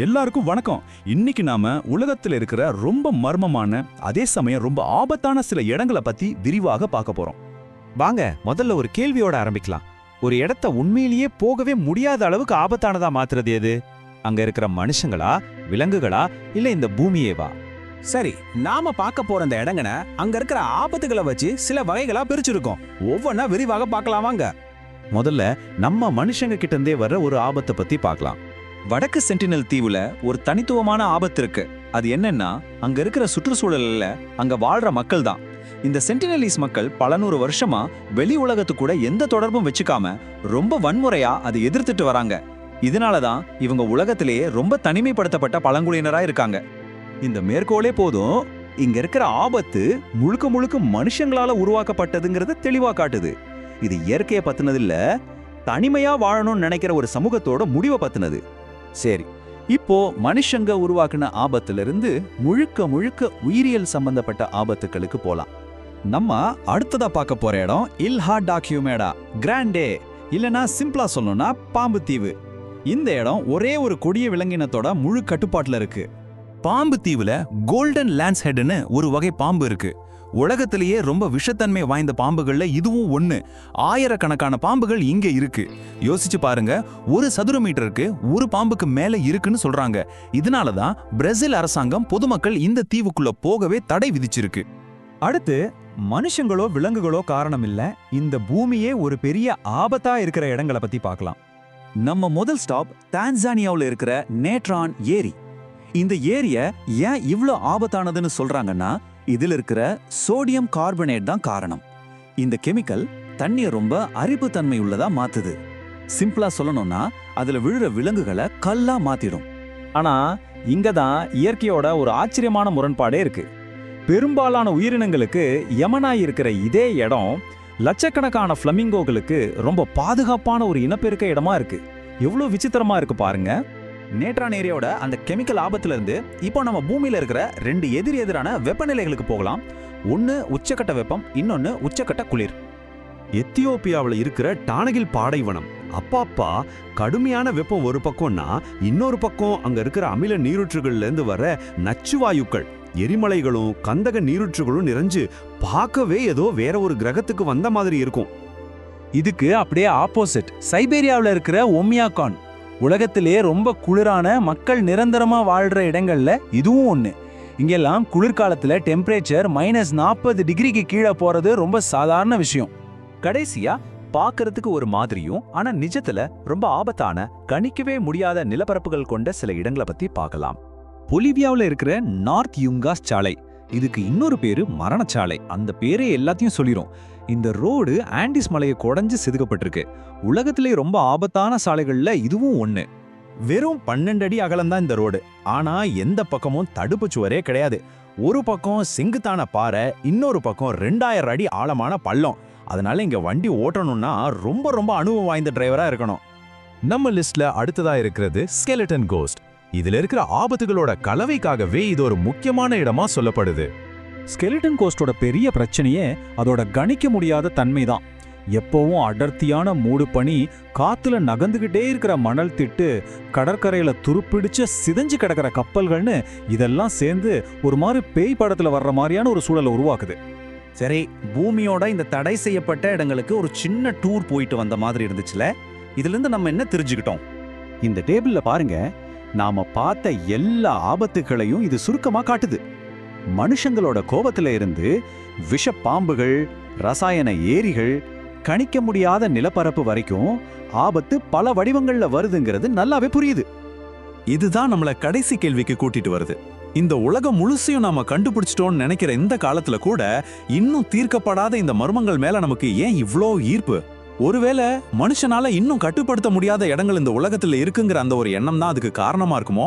எல்லாருக்கும் வணக்கம். இன்னைக்கு நாம உலகத்துல இருக்கிற ரொம்ப மர்மமான அதே சமயம் ரொம்ப ஆபத்தான சில இடங்களை பத்தி விரிவாக பார்க்க போறோம். வாங்க முதல்ல ஒரு கேள்வியோட ஆரம்பிக்கலாம். ஒரு இடத்த உண்மையிலேயே போகவே முடியாத அளவுக்கு ஆபத்தானதா மாத்துறது எது? அங்க இருக்கிற மனுஷங்களா விலங்குகளா இல்ல இந்த பூமியேவா? சரி நாம பார்க்க போற இந்த இடங்கன அங்க இருக்கிற ஆபத்துகளை வச்சு சில வகைகளா பிரிச்சிருக்கோம். ஒவ்வொன்னா விரிவாக பார்க்கலாம் வாங்க. முதல்ல நம்ம மனுஷங்க கிட்ட இருந்தே வர்ற ஒரு ஆபத்தை பத்தி பார்க்கலாம். வடக்கு சென்டினல் தீவுல ஒரு தனித்துவமான ஆபத்து இருக்கு அது என்னன்னா அங்க இருக்கிற சுற்றுச்சூழல்ல அங்க வாழ்ற மக்கள் தான் இந்த சென்டினலிஸ் மக்கள் பல நூறு வருஷமா வெளி உலகத்து கூட எந்த தொடர்பும் வச்சுக்காம ரொம்ப வன்முறையா அதை எதிர்த்துட்டு வராங்க. இதனால தான் இவங்க உலகத்திலேயே ரொம்ப தனிமைப்படுத்தப்பட்ட பழங்குடியினரா இருக்காங்க. இந்த மேற்கோளே போதும் இங்க இருக்கிற ஆபத்து முழுக்க முழுக்க மனுஷங்களால உருவாக்கப்பட்டதுங்கிறத தெளிவா காட்டுது. இது இயற்கையை பத்தினது இல்ல தனிமையா வாழணும்னு நினைக்கிற ஒரு சமூகத்தோட முடிவை பத்தினது. சரி. இப்போ மனுஷங்க உருவாக்குன ஆபத்துல இருந்து முழுக்க முழுக்க உயிரியல் சம்பந்தப்பட்ட ஆபத்துகளுக்கு போலாம். நம்ம அடுத்ததா பார்க்க போற இடம் இல்ஹா டாக்யூமேடா. கிராண்டே. இல்லனா சிம்பிளா சொல்லணும்னா பாம்பு தீவு. இந்த இடம் ஒரே ஒரு கொடிய விலங்கினத்தோட முழு கட்டுப்பாட்டுல இருக்கு. பாம்பு தீவுல கோல்டன் லேண்ட்ஸ் ஹெட்னு ஒரு வகை பாம்பு இருக்கு. உலகத்திலேயே ரொம்ப விஷத்தன்மை வாய்ந்த பாம்புகள்ல இதுவும் ஒண்ணு. ஆயிரக்கணக்கான பாம்புகள் இங்க இருக்கு. யோசிச்சு பாருங்க ஒரு சதுர மீட்டருக்கு ஒரு பாம்புக்கு மேல இருக்குன்னு சொல்றாங்க. இதனால தான் பிரேசில் அரசாங்கம் பொதுமக்கள் இந்த தீவுக்குள்ள போகவே தடை விதிச்சிருக்கு. அடுத்து மனுஷங்களோ விலங்குகளோ காரணம் இல்ல இந்த பூமியே ஒரு பெரிய ஆபத்தா இருக்கிற இடங்களை பத்தி பார்க்கலாம் நம்ம முதல் ஸ்டாப் தான்சானியாவில் இருக்கிற நேட்ரான் ஏரி. இந்த ஏரிய ஏன் இவ்வளோ ஆபத்தானதுன்னு சொல்றாங்கன்னா இதில் இருக்கிற சோடியம் கார்பனேட் தான் காரணம். இந்த கெமிக்கல் தண்ணியை ரொம்ப அரிப்புத்தன்மை உள்ளதா மாத்துது. சிம்பிளா சொல்லணும்னா அதுல விழுற விலங்குகளை கல்லா மாத்திடும். ஆனா இங்க தான் இயற்கையோட ஒரு ஆச்சரியமான முரண்பாடே இருக்கு. பெரும்பாலான உயிரினங்களுக்கு யமனாய் இருக்கிற இதே இடம் லட்சக்கணக்கான ஃப்ளமிங்கோகளுக்கு ரொம்ப பாதுகாப்பான ஒரு இனப்பெருக்க இடமா இருக்கு. எவ்வளோ விசித்திரமா இருக்கு பாருங்க. நேட்ரான் ஏரியாவோட அந்த கெமிக்கல் ஆபத்துலேருந்து இப்போ நம்ம பூமியில் இருக்கிற ரெண்டு எதிர் எதிரான வெப்பநிலைகளுக்கு போகலாம். ஒன்று உச்சக்கட்ட வெப்பம் இன்னொன்று உச்சக்கட்ட குளிர். எத்தியோப்பியாவில் இருக்கிற டானகில் பாடைவனம் அப்பாப்பா கடுமையான வெப்பம் ஒரு பக்கம்னா இன்னொரு பக்கம் அங்கே இருக்கிற அமில நீரூற்றுகள்லேருந்து வர நச்சுவாயுக்கள் எரிமலைகளும் கந்தக நீரூற்றுகளும் நிறைஞ்சு பார்க்கவே ஏதோ வேற ஒரு கிரகத்துக்கு வந்த மாதிரி இருக்கும். இதுக்கு அப்படியே ஆப்போசிட். சைபேரியாவில் இருக்கிற ஒமியாகான் உலகத்திலே ரொம்ப குளிரான மக்கள் நிரந்தரமா வாழ்ற இடங்கள்ல இதுவும் ஒன்று இங்கெல்லாம் குளிர்காலத்துல டெம்பரேச்சர் மைனஸ் நாற்பது டிகிரிக்கு கீழே போறது ரொம்ப சாதாரண விஷயம். கடைசியா பார்க்கறதுக்கு ஒரு மாதிரியும் ஆனா நிஜத்துல ரொம்ப ஆபத்தான கணிக்கவே முடியாத நிலப்பரப்புகள் கொண்ட சில இடங்களை பத்தி பார்க்கலாம் பொலிவியாவில் இருக்கிற நார்த் யுங்காஸ் சாலை இதுக்கு இன்னொரு பேரு மரணச்சாலை. அந்த பேரே எல்லாத்தையும் சொல்லிரும். இந்த ரோடு ஆண்டிஸ் மலையை குடஞ்சு செதுக்கப்பட்டிருக்கு. உலகத்திலே ரொம்ப ஆபத்தான சாலைகள்ல இதுவும் ஒண்ணு. வெறும் பன்னெண்டு அடி அகலம்தான் இந்த ரோடு. ஆனா எந்த பக்கமும் தடுப்பு சுவரே கிடையாது. ஒரு பக்கம் செங்குத்தான பாறை இன்னொரு பக்கம் ரெண்டாயிரம் அடி ஆழமான பள்ளம். அதனால இங்க வண்டி ஓட்டணும்னா ரொம்ப ரொம்ப அனுபவம் வாய்ந்த டிரைவரா இருக்கணும். நம்ம லிஸ்ட்ல அடுத்ததா இருக்கிறது ஸ்கெலட்டன் கோஸ்ட் இதுல இருக்கிற ஆபத்துகளோட கலவைக்காகவே இது ஒரு முக்கியமான இடமா சொல்லப்படுது. ஸ்கெலிட்டன் கோஸ்டோட பெரிய பிரச்சனையே அதோட கணிக்க முடியாத தன்மை தான் எப்பவும் அடர்த்தியான மூடு பனி காத்துல நகர்ந்துகிட்டே இருக்கிற மணல் திட்டு கடற்கரையில துருப்பிடிச்ச சிதைஞ்சு கிடக்கிற கப்பல்கள்னு இதெல்லாம் சேர்ந்து ஒரு மாதிரி பேய் படத்துல வர்ற மாதிரியான ஒரு சூழலை உருவாக்குது. சரி பூமியோட இந்த தடை செய்யப்பட்ட இடங்களுக்கு ஒரு சின்ன டூர் போயிட்டு வந்த மாதிரி இருந்துச்சுல? இதுல இருந்து நம்ம என்ன தெரிஞ்சுக்கிட்டோம்? இந்த டேபிள்ல பாருங்க. நாம பார்த்த எல்லா ஆபத்துகளையும் இது சுருக்கமா காட்டுது. மனுஷங்களோட கோபத்துல இருந்து விஷ பாம்புகள் ரசாயன ஏரிகள் கணிக்க முடியாத நிலப்பரப்பு வரைக்கும் ஆபத்து பல வடிவங்கள்ல வருதுங்கிறது நல்லாவே புரியுது. இதுதான் நம்மள கடைசி கேள்விக்கு கூட்டிட்டு வருது. இந்த உலகம் முழுசையும் நாம கண்டுபிடிச்சிட்டோம்னு நினைக்கிற இந்த காலத்துல கூட இன்னும் தீர்க்கப்படாத இந்த மர்மங்கள் மேல நமக்கு ஏன் இவ்ளோ ஈர்ப்பு? ஒருவேளை மனுஷனால இன்னும் கட்டுப்படுத்த முடியாத இடங்கள் இந்த உலகத்துல இருக்குங்கிற அந்த ஒரு எண்ணம் தான் அதுக்கு காரணமா இருக்குமோ?